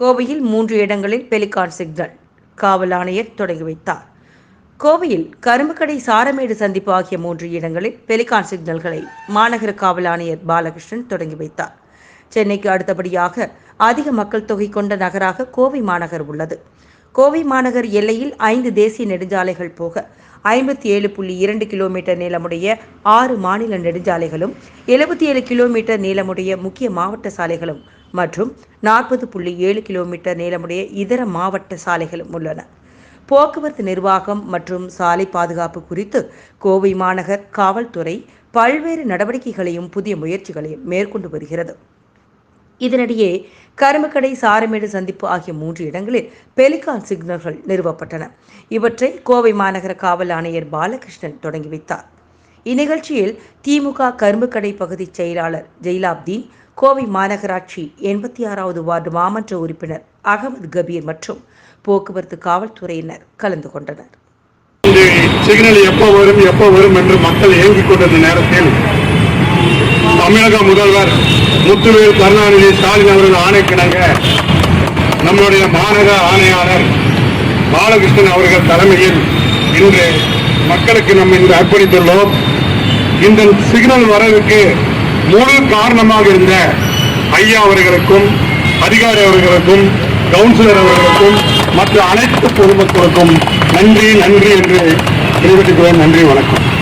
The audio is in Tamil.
கோவையில் மூன்று இடங்களில் பெலிகான் சிக்னல் காவல் ஆணையர் தொடங்கி வைத்தார். கோவையில் கரும்புக்கடை சாரமேடு சந்திப்பு ஆகிய மூன்று இடங்களில் பெலிகான் சிக்னல்களை மாநகர காவல் ஆணையர் பாலகிருஷ்ணன் தொடங்கி வைத்தார். சென்னைக்கு அடுத்தபடியாக அதிக மக்கள் தொகை கொண்ட நகராக கோவை மாநகர் உள்ளது. கோவை மாநகர் எல்லையில் ஐந்து தேசிய நெடுஞ்சாலைகள் போக ஐம்பத்தி ஏழு புள்ளி இரண்டு கிலோமீட்டர் நீளமுடைய ஆறு மாநில நெடுஞ்சாலைகளும் எழுபத்தி ஏழு கிலோமீட்டர் நீளமுடைய முக்கிய மாவட்ட சாலைகளும் மற்றும் நாற்பது புள்ளி ஏழு கிலோமீட்டர் நீளமுடைய இதர மாவட்ட சாலைகளும் உள்ளன. போக்குவரத்து நிர்வாகம் மற்றும் சாலை பாதுகாப்பு குறித்து கோவை மாநகர் காவல்துறை பல்வேறு நடவடிக்கைகளையும் புதிய முயற்சிகளையும் மேற்கொண்டு வருகிறது. இதனிடையே கரும்புக்கடை சாரமேடு சந்திப்பு ஆகிய மூன்று இடங்களில் பெலிகான் சிக்னல்கள் நிறுவப்பட்டன. இவற்றை கோவை மாநகர காவல் ஆணையர் பாலகிருஷ்ணன் தொடங்கி வைத்தார். இந்நிகழ்ச்சியில் திமுக கரும்புக்கடை பகுதி செயலாளர் ஜெயிலாப்தீன் கோவை மாநகராட்சி எண்பத்தி ஆறாவது வார்டு மாமன்ற உறுப்பினர் அகமது கபீர் மற்றும் போக்குவரத்து காவல்துறையினர் கலந்து கொண்டனர். சிக்னல் எப்போ வரும் எப்போ வரும் என்று மக்கள் ஏங்கிக் கொண்டிருந்த நேரத்தில் தமிழக முதல்வர் முத்துவேல் கருணாநிதி ஸ்டாலின் அவர்கள் ஆணைக்கிணங்க நம்முடைய மாநகர ஆணையாளர் பாலகிருஷ்ணன் அவர்கள் தலைமையில் இன்று மக்களுக்கு நம்ம இன்று அர்ப்பணித்துள்ளோம். இந்த சிக்னல் வரவுக்கு முழு காரணமாக இருந்த ஐயா அவர்களுக்கும் அதிகாரி அவர்களுக்கும் கவுன்சிலர் அவர்களுக்கும் மற்ற அனைத்து பொதுமக்களுக்கும் நன்றி நன்றி என்று தெரிவித்துக் நன்றி வணக்கம்.